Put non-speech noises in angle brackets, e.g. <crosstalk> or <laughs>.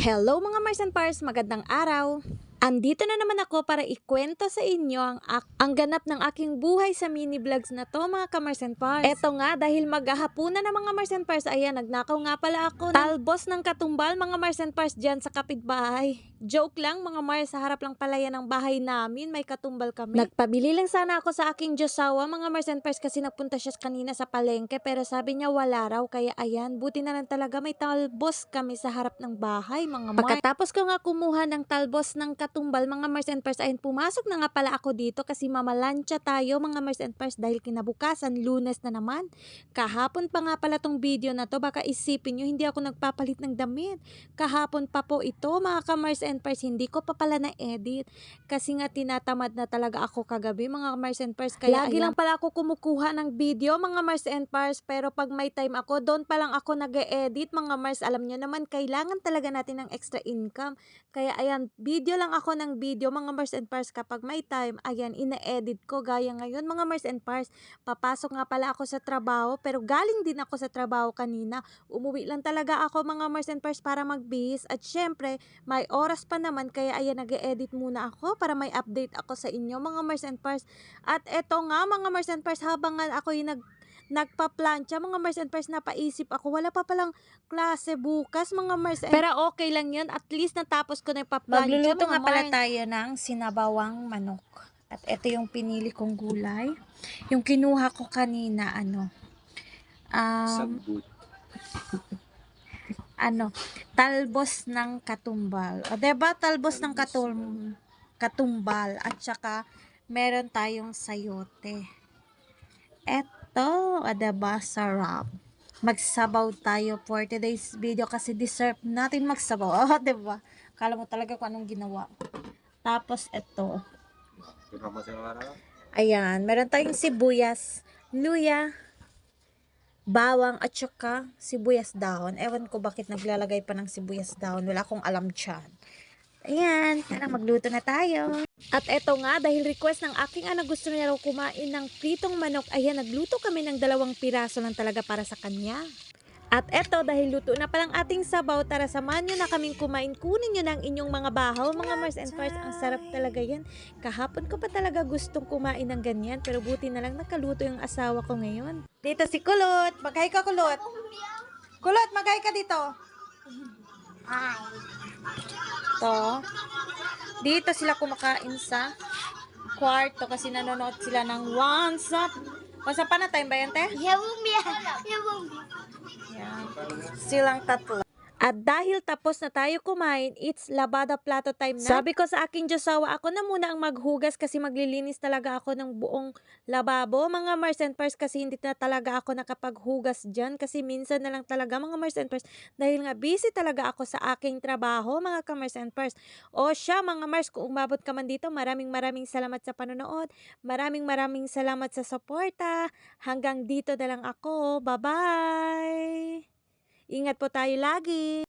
Hello mga Mars and Pars, magandang araw. Andito na naman ako para ikwento sa inyo ang, ang ganap ng aking buhay sa mini vlogs na to mga ka-Mars and Pars. Eto nga, dahil maghahapunan na mga Mars and Pars, ayan, nagnakaw nga pala ako ng talbos ng katumbal mga Mars and Pars dyan sa kapitbahay. Joke lang mga Mars, sa harap lang pala yan ng bahay namin, may katumbal kami. Nagpabili lang sana ako sa aking Diyosawa mga Mars and Pars kasi nagpunta siya kanina sa palengke pero sabi niya wala raw kaya ayan, buti na lang talaga may talbos kami sa harap ng bahay mga Mars. Pagkatapos ko nga kumuha ng talbos ng katumbal mga Mars and Pars, ayun pumasok na nga pala ako dito kasi mamalansya tayo mga Mars and Pars dahil kinabukasan, lunes na naman. Kahapon pa nga pala tong video na to, baka isipin nyo hindi ako nagpapalit ng damit. Kahapon pa po ito mga ka-Mars and Pars, hindi ko pa pala na-edit. Kasi nga tinatamad na talaga ako kagabi mga Mars and Pars. Kaya Lagi lang pala ako kumukuha ng video mga Mars and Pars. Pero pag may time ako, doon pa lang ako nag edit mga Mars. Alam nyo naman, kailangan talaga natin ng extra income. Kaya ayan, video lang ako ng video mga Mars and Pars. Kapag may time, ayan, ina-edit ko. Gaya ngayon mga Mars and Pars. Papasok nga pala ako sa trabaho. Pero galing din ako sa trabaho kanina. Umuwi lang talaga ako mga Mars and Pars para magbihis. At syempre, may oras pa naman kaya ayan nag-edit muna ako para may update ako sa inyo mga Mars and Pars. At eto nga mga Mars and Pars habang nga ako yung nag nagpa-plancha mga Mars and Pars napaisip ako wala pa palang klase bukas mga Mars and pero okay lang yun at least natapos ko na yung pa-plancha Magluluto nga pala Mars. tayo ng sinabawang manok. At ito yung pinili kong gulay. Yung kinuha ko kanina, ano, um, Sagbut. <laughs> ano, talbos ng katumbal. O, diba? Talbos ng katum katumbal. At saka, meron tayong sayote. Eto, o, diba? Sarap. Magsabaw tayo for today's video kasi deserve natin magsabaw. <laughs> O, diba? Kala mo talaga kung anong ginawa. Tapos, araw. Ayan, meron tayong sibuyas, luya, bawang at saka sibuyas dahon. Ewan ko bakit naglalagay pa ng sibuyas dahon. Wala akong alam dyan. Ayan, tara magluto na tayo. At eto nga, dahil request ng aking anak gusto niya raw kumain ng pritong manok, ayan, nagluto kami ng dalawang piraso lang talaga para sa kanya. At eto, dahil luto na palang ating sabaw, tara samahan nyo na kaming kumain. Kunin nyo ang inyong mga bahaw, mga Mars and Pars. Ang sarap talaga yan. Kahapon ko pa talaga gustong kumain ng ganyan, pero buti na lang nakaluto yung asawa ko ngayon. Dito si Kulot. Maghay ka, Kulot. Kulot, maghay ka dito. To. Dito sila kumakain sa kwarto kasi nanonood sila ng Once Up. Up pa na time ba yan, te? Yan. Silang tatlo. At dahil tapos na tayo kumain, it's labada plato time na. Sabi ko sa aking Diyosawa, ako na muna ang maghugas kasi maglilinis talaga ako ng buong lababo. Mga Mars and Pars kasi hindi na talaga ako nakapaghugas dyan kasi minsan na lang talaga mga Mars and Pars dahil nga busy talaga ako sa aking trabaho mga ka-Mars and Pars. O siya mga Mars, kung umabot ka man dito, maraming maraming salamat sa panonood. Maraming maraming salamat sa suporta. Hanggang dito na lang ako. Bye-bye! Ingat po tayo lagi!